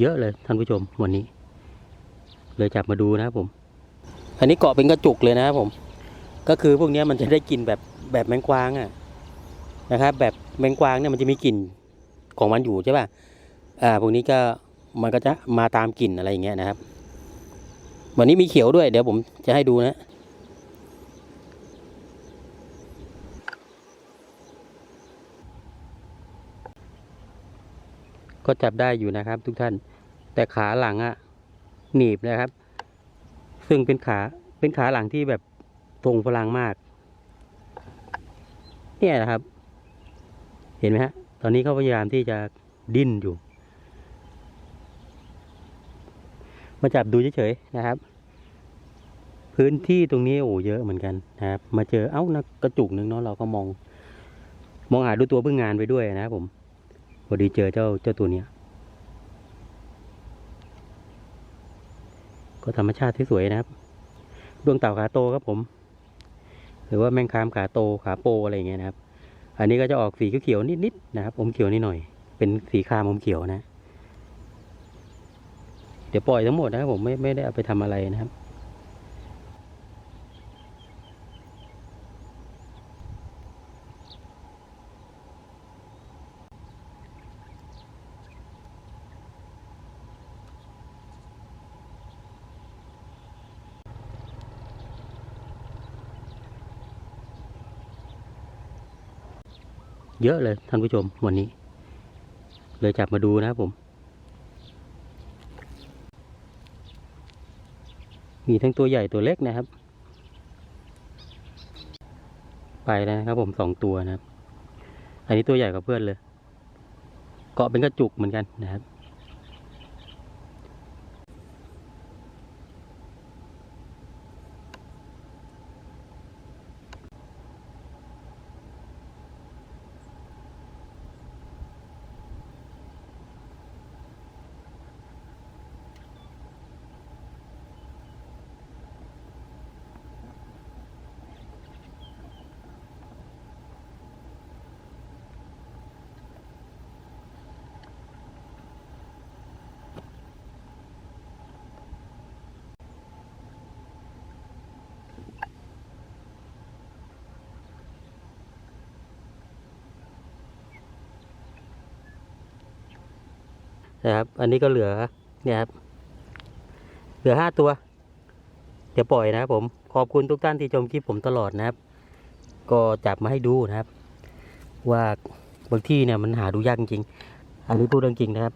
เยอะเลยท่านผู้ชมวันนี้ เลยจับมาดูนะครับผม อันนี้เกาะเป็นกระจุกเลยนะครับผม ก็คือพวกนี้มันจะได้กลิ่นแบบแบบแมงกวางอะนะครับ แบบแมงกวางเนี่ยมันจะมีกลิ่นของมันอยู่ใช่ป่ะอ่าพวกนี้ก็มันก็จะมาตามกลิ่นอะไรอย่างเงี้ยนะครับ วันนี้มีเขียวด้วยเดี๋ยวผมจะให้ดูนะ ก็จับได้อยู่นะครับ ทุกท่าน แต่ขาหลังอะหนีบนะครับ ซึ่งเป็นขาเป็นขาหลังที่แบบทรงพลังมาก เนี่ยนะครับ เห็นไหมฮะ ตอนนี้เขาพยายามที่จะดิ้นอยู่ มาจับดูเฉยๆนะครับ พื้นที่ตรงนี้โอ้เยอะเหมือนกันนะครับ มาเจอเอ้านะกระจุกหนึ่งเนาะเราก็มอง มองหาดูตัวพึ่งงานไปด้วยนะครับผม พอดีเจอเจ้าเจ้าตัวเนี้ย ก็ธรรมชาติที่สวยนะครับดวงเต่าขาโตครับผม หรือว่าแมงคามขาโตขาโปอะไรอย่างเงี้ยนะครับ อันนี้ก็จะออกสีเขียวๆนิดๆนะครับอมเขียวนิดหน่อย เป็นสีคามอมเขียวนะ เดี๋ยวปล่อยทั้งหมดนะครับผมไม่ไม่ได้เอาไปทำอะไรนะครับ เยอะเลยท่านผู้ชมวันนี้ เลยจับมาดูนะครับผม มีทั้งตัวใหญ่ตัวเล็กนะครับ ไปแล้วนะครับผมสองตัวนะครับ อันนี้ตัวใหญ่กว่าเพื่อนเลย เกาะเป็นกระจุกเหมือนกันนะครับ นะครับ อันนี้ก็เหลือเนี่ยครับเหลือห้าตัว เดี๋ยวปล่อยนะครับผมขอบคุณทุกท่านที่ชมคลิปผมตลอดนะครับ ก็จับมาให้ดูนะครับ ว่าบางที่เนี่ยมันหาดูยากจริงอันนี้พูดจริงนะครับ